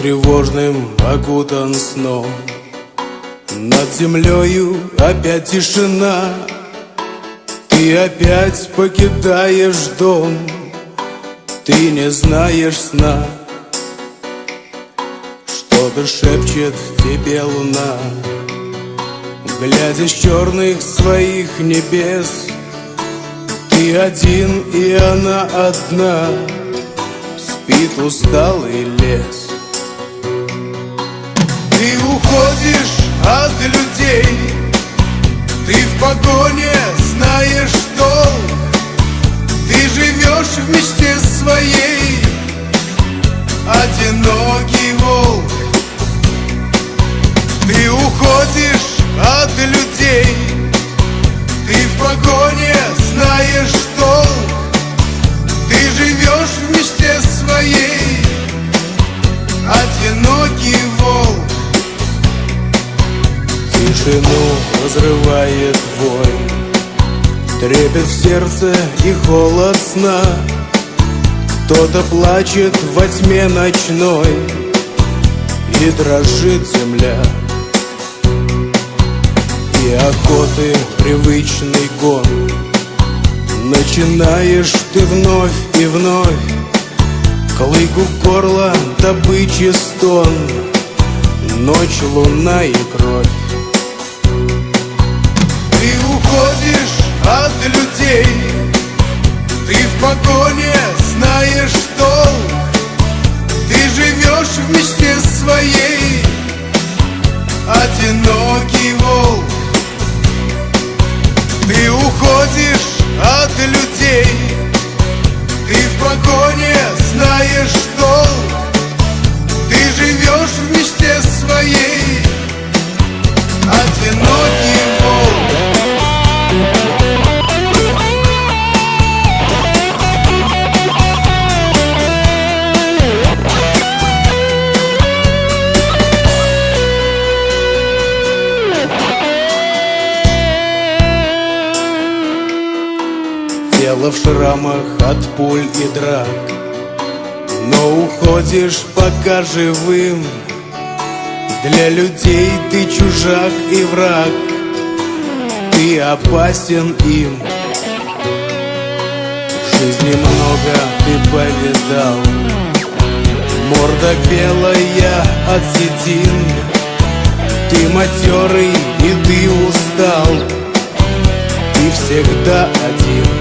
тревожным окутан сном. Над землею опять тишина. Ты опять покидаешь дом. Ты не знаешь сна. Что-то шепчет тебе луна. Глядя с черных своих небес Ты один и она одна Спит усталый лес. Ты уходишь от людей Ты в погоне знаешь долг. Ты живешь в мечте своей Тишину разрывает вой. Трепет в сердце и холод сна Кто-то плачет во тьме ночной. И дрожит земля. И охоты привычный гон. Начинаешь ты вновь и вновь. Клыку горла добычи стон. Ночь, луна и кровь Погоне знаешь Тело в шрамах от пуль и драк. Но уходишь пока живым. Для людей ты чужак и враг. Ты опасен им. В жизни много ты повидал. Морда белая от седин. Ты матерый и ты устал. Ты всегда один